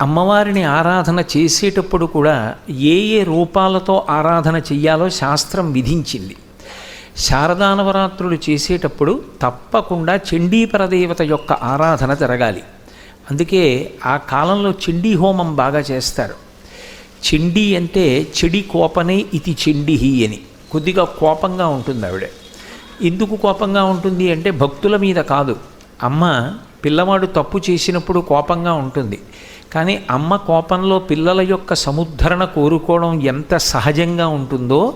అమ్మవారిని ఆరాధన చేసేటప్పుడు కూడా ఏ ఏ రూపాలతో ఆరాధన చెయ్యాలో శాస్త్రం విధించింది. శారదానవరాత్రులు చేసేటప్పుడు తప్పకుండా చండీపరదేవత యొక్క ఆరాధన జరగాలి. అందుకే ఆ కాలంలో చండీ హోమం బాగా చేస్తారు. చెండి అంటే చెడి కోపనే ఇది చెండిహి అని. కొద్దిగా కోపంగా ఉంటుంది ఆవిడ. ఎందుకు కోపంగా ఉంటుంది అంటే భక్తుల మీద కాదు. అమ్మ పిల్లవాడు తప్పు చేసినప్పుడు కోపంగా ఉంటుంది. కానీ అమ్మ కోపంలో పిల్లల యొక్క సముద్ధరణ కోరుకోవడం ఎంత సహజంగా ఉంటుందో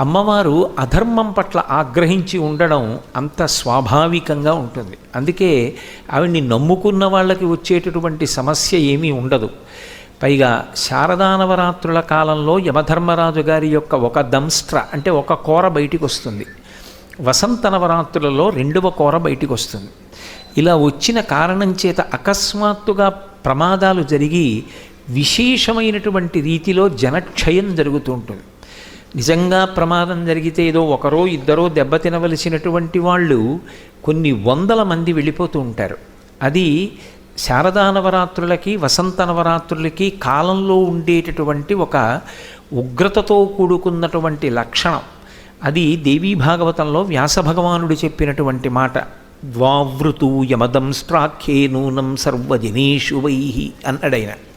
అమ్మవారు అధర్మం పట్ల ఆగ్రహించి ఉండడం అంత స్వాభావికంగా ఉంటుంది. అందుకే ఆవిడ్ని నమ్ముకున్న వాళ్ళకి వచ్చేటటువంటి సమస్య ఏమీ ఉండదు. పైగా శారదానవరాత్రుల కాలంలో యమధర్మరాజు గారి యొక్క ఒక దంస్ట్ర అంటే ఒక కూర బయటికి వస్తుంది వసంత నవరాత్రులలో రెండవ కూర బయటికి వస్తుంది. ఇలా వచ్చిన కారణం చేత అకస్మాత్తుగా ప్రమాదాలు జరిగి విశేషమైనటువంటి రీతిలో జనక్షయం జరుగుతూ ఉంటుంది. నిజంగా ప్రమాదం జరిగితే ఏదో ఒకరో ఇద్దరో దెబ్బతినవలసినటువంటి వాళ్ళు కొన్ని వందల మంది వెళ్ళిపోతూ ఉంటారు. అది శారదా నవరాత్రులకి వసంత నవరాత్రులకి కాలంలో ఉండేటటువంటి ఒక ఉగ్రతతో కూడుకున్నటువంటి లక్షణం. అది దేవీ భాగవతంలో వ్యాస భగవానుడు చెప్పినటువంటి మాట. ద్వావృతూ యమదం స్ట్రాఖ్యే నూనం సర్వజనీషు వైహి అన్నడైన